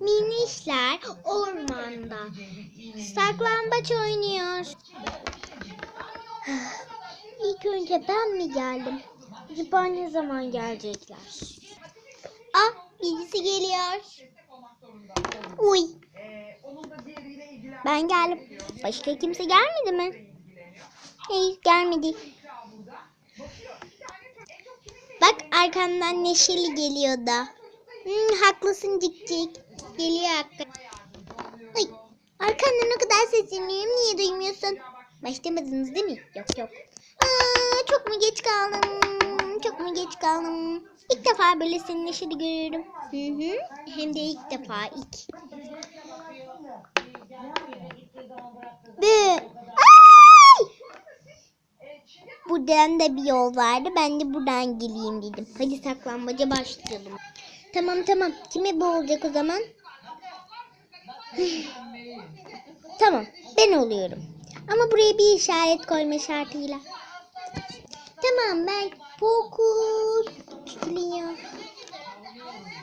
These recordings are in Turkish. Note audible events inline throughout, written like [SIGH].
Minişler ormanda. Saklambaç oynuyor. [SIGHS] İlk önce ben mi geldim? Acaba ne zaman gelecekler? Ah birisi geliyor. Uy. Ben geldim. Başka kimse gelmedi mi? Hayır gelmedi. Bak arkamdan Neşeli geliyor da. Hmm, haklısın Cik Cik. Geliyor hakikaten. Ay, arkandan ne kadar sesleniyorum. Niye duymuyorsun? Başlamadınız değil mi? Yok yok. Aa, çok mu geç kaldım? Çok mu geç kaldım? İlk defa böyle senin Neşeli görüyorum. Hı hı. Hem de ilk defa ilk. Bı. Buradan da bir yol vardı. Ben de buradan geleyim dedim. Hadi saklambaca başlayalım. Tamam tamam. Kime bu olacak o zaman? [LAUGHS] tamam. Ben oluyorum. Ama buraya bir işaret koyma şartıyla. Tamam ben fokus tutuyor.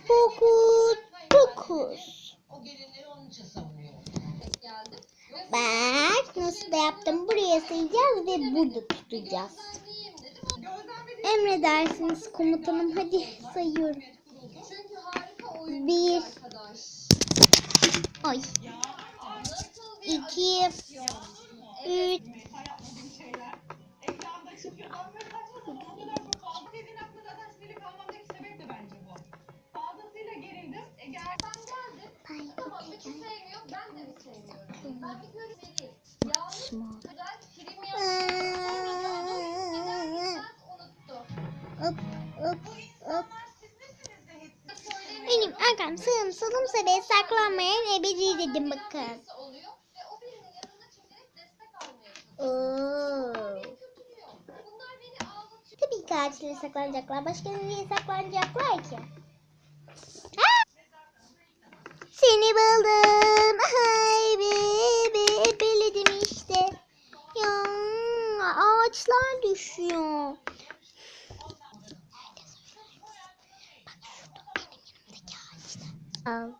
Fokus fokus. Bak nasıl da yaptım. Buraya sayacağız ve burada tutacağız. Emredersiniz komutanım. Hadi sayıyorum. Bir. Ay. İki. Üç. Dediğin aklında ve o birinin yanına çekerek destek almaya çalışıyor. Oo. Tabii ki ağaçlara saklanacaklar. Başka nereye saklanacaklar ki? Aa! Seni buldum. [LAUGHS] Ay be be beledim işte. Ya ağaçlar düşüyor. 到